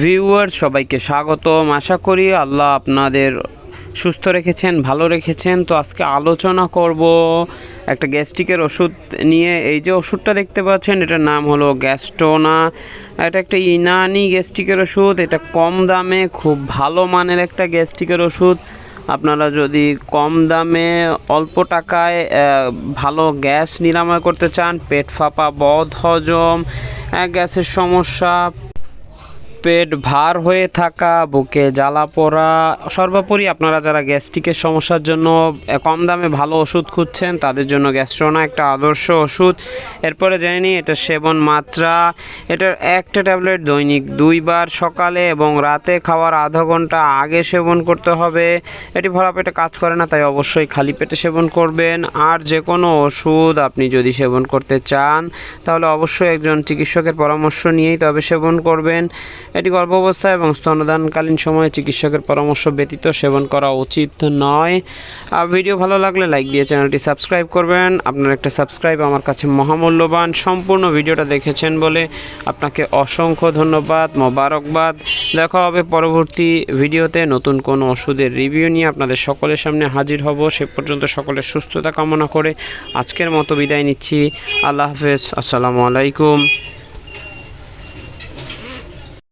Viewer সবাইকে স্বাগতম। আশা করি আল্লাহ আপনাদের সুস্থ রেখেছেন, ভালো রেখেছেন। তো আজকে আলোচনা করব একটা গ্যাস্ট্রিকের ওষুধ নিয়ে। এই যে ওষুধটা দেখতে পাচ্ছেন, এটার নাম হলো গ্যাস্টোনা এটা একটা ইনানি গ্যাস্ট্রিকের ওষুধ। এটা কম দামে, খুব ভালো মানের একটা গ্যাস্ট্রিকের ওষুধ। আপনারা যদি কম দামে, অল্প টাকায় ভালো গ্যাস নিরাময় করতে চান, পেট ফাঁপা বদ হজম গ্যাসের সমস্যা পেট ভার হয়ে থাকা, বুকে জ্বালা পোড়া, সর্বোপরি আপনারা যারা গ্যাস্ট্রিকের সমস্যার জন্য কম দামে ভালো ওষুধ খুঁজছেন, তাদের জন্য গ্যাস্ট্রোনা একটা আদর্শ ওষুধ। এরপরে জেনে নিই, এটা সেবন মাত্রা। এটার একটা ট্যাবলেট দৈনিক দুইবার সকালে এবং রাতে খাওয়ার আধা ঘণ্টা আগে সেবন করতে হবে। এটি ভরা পেটে কাজ করে না, তাই অবশ্যই খালি পেটে সেবন করবেন। আর যে কোনো ওষুধ আপনি যদি সেবন করতে চান, তাহলে অবশ্যই একজন চিকিৎসকের পরামর্শ নিয়েই তবে সেবন করবেন। এটি গর্ভাবস্থা এবং স্তনদানকালীন সময়ে চিকিৎসকের পরামর্শ ব্যতীত সেবন করা উচিত নয়। আর ভিডিও ভালো লাগলে লাইক দিয়ে চ্যানেলটি সাবস্ক্রাইব করবেন। আপনার একটা সাবস্ক্রাইব আমার কাছে মহামূল্যবান। সম্পূর্ণ ভিডিওটা দেখেছেন বলে আপনাকে অসংখ্য ধন্যবাদ, মোবারকবাদ। দেখা হবে পরবর্তী ভিডিওতে নতুন কোনো ওষুধের রিভিউ নিয়ে আপনাদের সকলের সামনে হাজির হব। সে পর্যন্ত সকলের সুস্থতা কামনা করে আজকের মতো বিদায় নিচ্ছি। আল্লাহ হাফেজ। আসসালামু আলাইকুম।